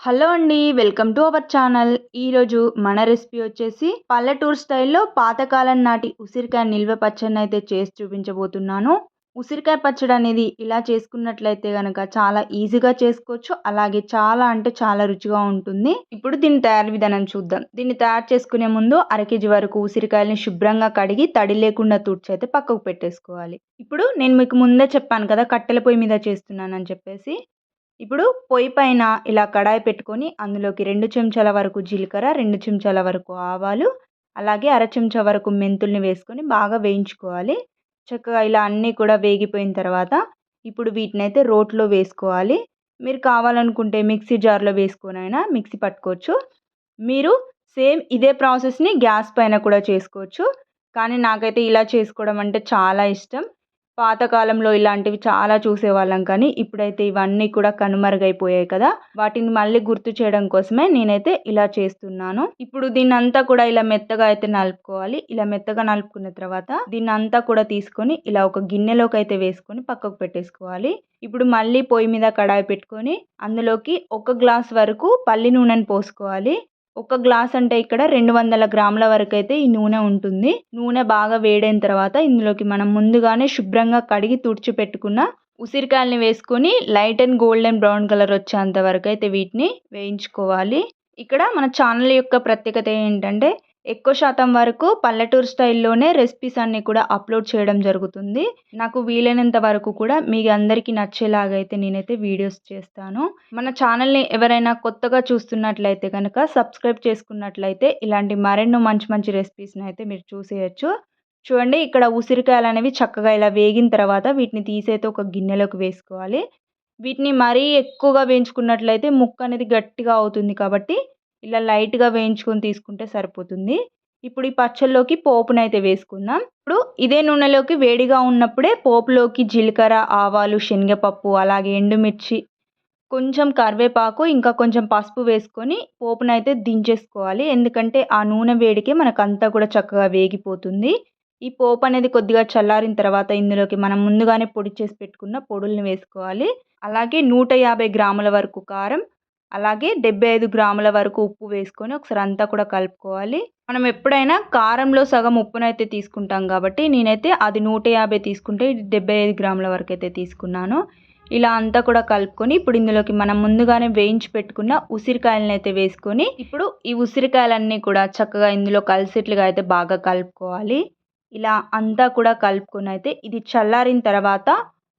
Hello అండి welcome to our channel. ఈరోజు మన రెసిపీ వచ్చేసి పల్లెటూరు స్టైల్లో పాతకాలం నాటి ఉసిరికాయ నిల్వ పచ్చడిని అయితే చేసి చూపించబోతున్నాను. ఉసిరికాయ పచ్చడి అనేది ఇలా చేసుకున్నట్లయితే కనుక చాలా ఈజీగా చేసుకోవచ్చు. అలాగే చాలా అంటే చాలా రుచిగా ఉంటుంది. ఇప్పుడు దీని తయారీ విధానం చూద్దాం. దీన్ని తయారు చేసుకునే ముందు అర కేజీ వరకు ఉసిరికాయలని శుభ్రంగా కడిగి తడి లేకుండా తుడిచి అయితే పక్కకు పెట్టేసుకోవాలి. ఇప్పుడు నేను మీకు ముందే చెప్పాను కదా కట్టెల పొయ్యి మీద చేస్తున్నానని చెప్పేసి ఇప్పుడు పొయ్యి పైన ఇలా కడాయి పెట్టుకొని అందులోకి రెండు చెంచాల వరకు జీలకర్ర రెండు చెంచాల వరకు ఆవాలు అలాగే అర చెంచా వరకు మెంతుల్ని వేసుకొని బాగా వేయించుకోవాలి. చక్కగా ఇలా అన్నీ కూడా వేగిపోయిన తర్వాత ఇప్పుడు వీటిని అయితే రోట్లో వేసుకోవాలి. మీరు కావాలనుకుంటే మిక్సీ జార్లో వేసుకొనైనా మిక్సీ పట్టుకోవచ్చు. మీరు సేమ్ ఇదే ప్రాసెస్ని గ్యాస్ పైన కూడా చేసుకోవచ్చు. కానీ నాకైతే ఇలా చేసుకోవడం అంటే చాలా ఇష్టం. పాతకాలంలో ఇలాంటివి చాలా చూసేవాళ్ళం కానీ ఇప్పుడైతే ఇవన్నీ కూడా కనుమరుగైపోయాయి కదా. వాటిని మళ్ళీ గుర్తు చేయడం కోసమే నేనైతే ఇలా చేస్తున్నాను. ఇప్పుడు దీన్ని అంతా కూడా ఇలా మెత్తగా అయితే నలుపుకోవాలి. ఇలా మెత్తగా నలుపుకున్న తర్వాత దీన్ని అంతా కూడా తీసుకొని ఇలా ఒక గిన్నెలోకి అయితే వేసుకొని పక్కకు పెట్టేసుకోవాలి. ఇప్పుడు మళ్ళీ పొయ్యి మీద కడాయి పెట్టుకొని అందులోకి ఒక గ్లాస్ వరకు పల్లి నూనెను పోసుకోవాలి. ఒక గ్లాస్ అంటే ఇక్కడ రెండు వందల గ్రాముల వరకు అయితే ఈ నూనె ఉంటుంది. నూనె బాగా వేడైన తర్వాత ఇందులోకి మనం ముందుగానే శుభ్రంగా కడిగి తుడిచి పెట్టుకున్న ఉసిరికాయలని వేసుకొని light and golden brown colour వచ్చేంత వరకు అయితే వీటిని వేయించుకోవాలి. ఇక్కడ మన ఛానల్ యొక్క ప్రత్యేకత ఏంటంటే ఎక్కువ శాతం వరకు పల్లెటూరు స్టైల్లోనే రెసిపీస్ అన్నీ కూడా అప్లోడ్ చేయడం జరుగుతుంది. నాకు వీలైనంత వరకు కూడా మీ అందరికీ నచ్చేలాగా అయితే నేనైతే వీడియోస్ చేస్తాను. మన ఛానల్ని ఎవరైనా కొత్తగా చూస్తున్నట్లయితే కనుక సబ్స్క్రైబ్ చేసుకున్నట్లయితే ఇలాంటి మరెన్నో మంచి మంచి రెసిపీస్ని అయితే మీరు చూసేయచ్చు. చూడండి ఇక్కడ ఉసిరికాయలు అనేవి చక్కగా ఇలా వేగిన తర్వాత వీటిని తీసైతే ఒక గిన్నెలోకి వేసుకోవాలి. వీటిని మరీ ఎక్కువగా వేయించుకున్నట్లయితే ముక్క అనేది గట్టిగా అవుతుంది కాబట్టి ఇలా లైట్గా వేయించుకొని తీసుకుంటే సరిపోతుంది. ఇప్పుడు ఈ పచ్చళ్ళలోకి పోపునైతే వేసుకుందాం. ఇప్పుడు ఇదే నూనెలోకి వేడిగా ఉన్నప్పుడే పోపులోకి జీలకర్ర ఆవాలు శనగపప్పు అలాగే ఎండుమిర్చి కొంచెం కరివేపాకు ఇంకా కొంచెం పసుపు వేసుకొని పోపునైతే దించేసుకోవాలి. ఎందుకంటే ఆ నూనె వేడికి మనకు అంతా కూడా చక్కగా వేగిపోతుంది. ఈ పోపు అనేది కొద్దిగా చల్లారిన తర్వాత ఇందులోకి మనం ముందుగానే పొడి చేసి పెట్టుకున్న పొడుల్ని వేసుకోవాలి. అలాగే నూట యాభై గ్రాముల వరకు కారం అలాగే డెబ్బై ఐదు గ్రాముల వరకు ఉప్పు వేసుకొని ఒకసారి అంతా కూడా కలుపుకోవాలి. మనం ఎప్పుడైనా కారంలో సగం ఉప్పునైతే తీసుకుంటాం కాబట్టి నేనైతే అది నూట యాభై తీసుకుంటే డెబ్బై ఐదు గ్రాముల వరకు అయితే తీసుకున్నాను. ఇలా అంతా కూడా కలుపుకొని ఇప్పుడు ఇందులోకి మనం ముందుగానే వేయించి పెట్టుకున్న ఉసిరికాయలను అయితే వేసుకొని ఇప్పుడు ఈ ఉసిరికాయలన్నీ కూడా చక్కగా ఇందులో కలిసేట్లుగా అయితే బాగా కలుపుకోవాలి. ఇలా అంతా కూడా కలుపుకొని అయితే ఇది చల్లారిన తర్వాత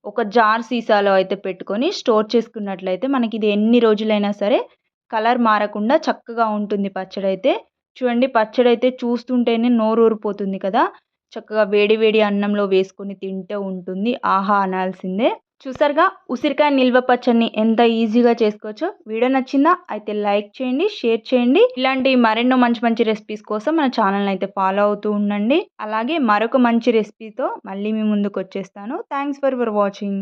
ఒక జార్ సీసాలో అయితే పెట్టుకొని స్టోర్ చేసుకున్నట్లయితే మనకి ఇది ఎన్ని రోజులైనా సరే కలర్ మారకుండా చక్కగా ఉంటుంది పచ్చడి అయితే చూడండి పచ్చడి అయితే చూస్తుంటేనే నోరు ఊరిపోతుంది కదా. చక్కగా వేడి వేడి అన్నంలో వేసుకొని తింటే ఉంటుంది. ఆహా అనాల్సిందే. చూసారుగా? ఉసిరికాయ నిల్వ పచ్చడిని ఎంత ఈజీగా చేసుకోవచ్చో వీడియో నచ్చిందా? అయితే లైక్ చేయండి షేర్ చేయండి. ఇలాంటి మరెన్నో మంచి మంచి రెసిపీస్ కోసం మన ఛానల్ని అయితే ఫాలో అవుతూ ఉండండి. అలాగే మరొక మంచి రెసిపీతో మళ్ళీ మీ ముందుకు వచ్చేస్తాను. Thanks for for watching.